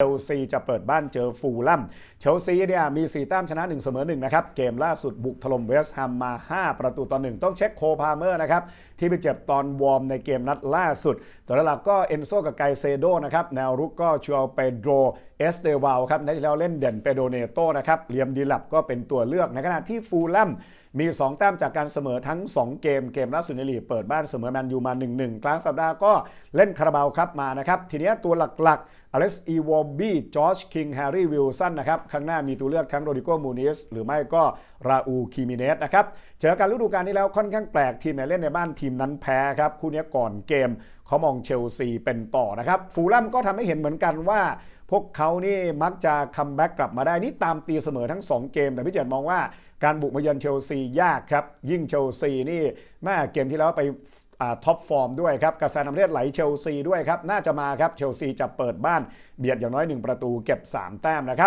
เชลซีจะเปิดบ้านเจอฟูลแลมเชลซีเนี่ยมี 4 แต้มชนะ 1 เสมอ 1 นะครับ เกมล่าสุดบุกถล่มเวสต์แฮมมา 5 ประตูต่อ 1 ต้องเช็คโคพาเมอร์นะครับ ที่ไปเจ็บตอนวอร์มในเกมนัดล่าสุด ตัวหลักก็เอนโซกับไกเซโดนะครับ แนวรุกก็ชัวเปโดรเอสเดวาลครับนัดที่แล้วเล่นเด่นเปโดเนโตนะครับเลียมดีลับก็เป็นตัวเลือกในขณะที่ฟูลแลมมี 2 แต้มจากการเสมอทั้ง 2 เกมเกมล่าสุดในลีกเปิดบ้านเสมอแมนยูมา 1-1 กลางสัปดาห์ก็เล่นคาราบาวครับมานะครับทีนี้ตัวหลักๆอเล็กซ์อีวอร์บี้จอร์จคิงแฮร์รี่วิลสันนะครับข้างหน้ามีตัวเลือกทั้งโรดิโกมูนิสหรือไม่ก็ราอูคิมิเนสนะครับเจอกันฤดูกาลนี้แล้วค่อนข้างแปลกทีมไหนเล่นในบ้านทีมนั้นแพ้ครับคู่นี้ก่อนเกมเขามองเชลซีเป็นต่อนะครับฟูลแลมก็ทำให้เห็นเหมือนกันว่า พวกเขานี่มักจะคัมแบ็กกลับมาได้นี่ตามตีเสมอทั้ง 2 เกม แต่พี่เจนมองว่าการบุกมาเยือนเชลซียากครับ ยิ่งเชลซีนี่แม่เกมที่แล้วไปท็อปฟอร์มด้วยครับกระแสน้ำเลือดไหลเชลซีด้วยครับ น่าจะมาครับ เชลซีจะเปิดบ้านเบียดอย่างน้อย 1 ประตูเก็บ 3 แต้มนะครับ